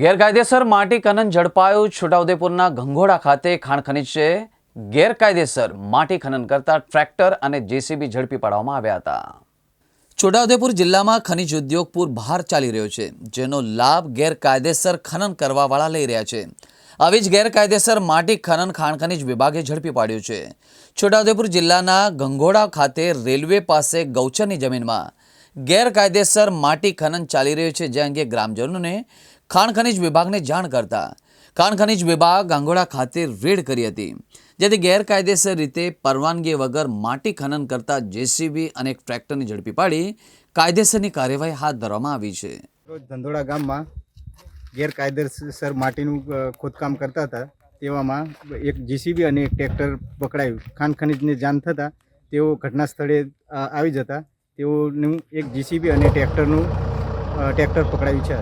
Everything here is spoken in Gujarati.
ગેરકાયદેસર માટી ખનન ઝડપાયું. છોટાઉદેપુરના ગંગોડા ખાતે ખાણ ખનીજે ગેરકાયદેસર માટી ખનન કરતા ટ્રેક્ટર અને જેસીબી ઝડપી પાડવામાં આવ્યા હતા. છોટાઉદેપુર જિલ્લામાં ખનીજ ઉદ્યોગ પૂર બહાર ચાલી રહ્યો છે, જેનો લાભ ગેરકાયદેસર ખનન કરવાવાળા લઈ રહ્યા છે. આવી જ ગેરકાયદેસર માટી ખનન ખાણ ખનિજ વિભાગે ઝડપી પાડ્યું છે. છોટાઉદેપુર જિલ્લાના ગંગોડા ખાતે રેલવે પાસે ગૌચરની જમીનમાં ગેરકાયદેસર માટી ખનન ચાલી રહ્યું છે, જે અંગે ગ્રામજનોને ખાણ ખનીજ વિભાગને જાણ કરતા ખાણ ખનીજ વિભાગ ગાંગોડા ખાતે રેડ કરી હતી, જેથી ગેરકાયદેસર રીતે પરવાનગી વગર માટી ખનન કરતા જેસીબી અને એક ટ્રેક્ટરને ઝડપી પાડી કાયદેસરની કાર્યવાહી હાથ ધરવામાં આવી છે. ધંધોડા ગામમાં ગેરકાયદેસર માટીનું ખોદકામ કરતા હતા, તેવામાં એક જીસીબી અને એક ટ્રેક્ટર પકડાયું. ખાણ ખનીજને જાણ થતાં તેઓ ઘટના સ્થળે આવી જતા તેઓનું એક જીસીબી અને ટ્રેક્ટરનું ટ્રેક્ટર પકડાયું છે.